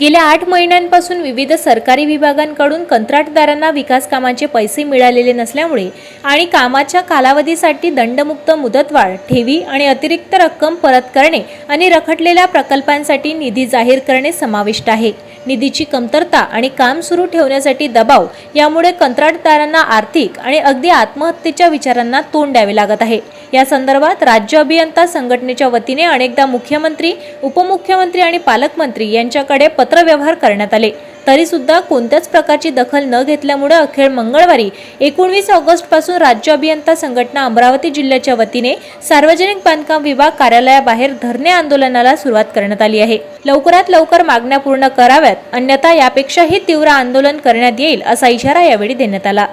गेल्या आठ महिन्यांपासून विविध सरकारी विभागांकडून कंत्राटदारांना विकासकामांचे पैसे मिळालेले नसल्यामुळे आणि कामाच्या कालावधीसाठी दंडमुक्त मुदतवाढ ठेवी आणि अतिरिक्त रक्कम परत करणे आणि रखडलेल्या प्रकल्पांसाठी निधी जाहीर करणे समाविष्ट आहे. निधीची कमतरता आणि काम सुरू ठेवण्यासाठी दबाव यामुळे कंत्राटदारांना आर्थिक आणि अगदी आत्महत्येच्या विचारांना तोंड द्यावे लागत आहे. या संदर्भात राज्य अभियंता संघटनेच्या वतीने अनेकदा मुख्यमंत्री उपमुख्यमंत्री आणि पालकमंत्री यांच्याकडे पत्रव्यवहार करण्यात आले. तरी सुद्धा कोणत्याच प्रकारची दखल न घेतल्यामुळे अखेर मंगळवारी एकोणवीस ऑगस्टपासून राज्य अभियंता संघटना अमरावती जिल्ह्याच्या वतीने सार्वजनिक बांधकाम विभाग कार्यालयाबाहेर धरणे आंदोलनाला सुरुवात करण्यात आली आहे. लवकरात लवकर मागण्या पूर्ण कराव्यात अन्यथा यापेक्षाही तीव्र आंदोलन करण्यात येईल असा इशारा यावेळी देण्यात आला.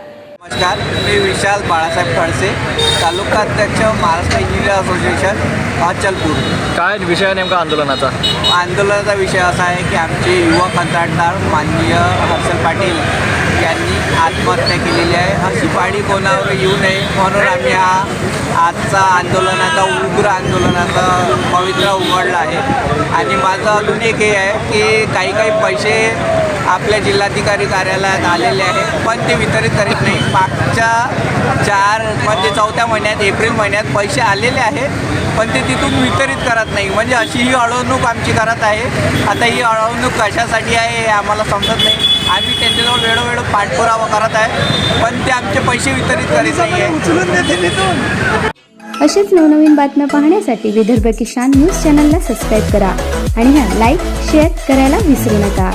नमस्कार मी विशाल बाळासाहेब खडसे तालुका अध्यक्ष महाराष्ट्र इंजिनियर असोसिएशन अचलपूर. काय विषय नेमका आंदोलनाचा? आंदोलनाचा विषय असा आहे की आमचे युवा कंत्राटदार माननीय हर्षल पाटील यांनी आत्महत्या केलेली आहे. अशी पाडी कोणावर येऊ नये म्हणून आम्ही हा आजचा आंदोलनाचा उग्र आंदोलनाचा पवित्रा उघडला आहे. आणि माझं अजून एक हे आहे की काही काही पैसे आपल्या जिल्हाधिकारी कार्यालयात आलेले आहे. पण ते वितरित करीत नाही. मागच्या चार म्हणजे चौथ्या महिन्यात एप्रिल महिन्यात पैसे आलेले आहे पण ते तिथून वितरित करत नाही. म्हणजे अशी ही अडवणूक आमची करत आहे. आता ही अडवणूक कशासाठी आहे हे आम्हाला समजत नाही. आम्ही त्यांच्याजवळ वेळोवेळ पाठपुरावा करत आहे पण ते आमचे पैसे वितरित करीत नाही आहे असेच नवनवीन बातम्या पाहण्यासाठी विदर्भ किसान न्यूज चॅनलला सबस्क्राईब करा आणि हां लाईक शेअर करायला विसरू नका.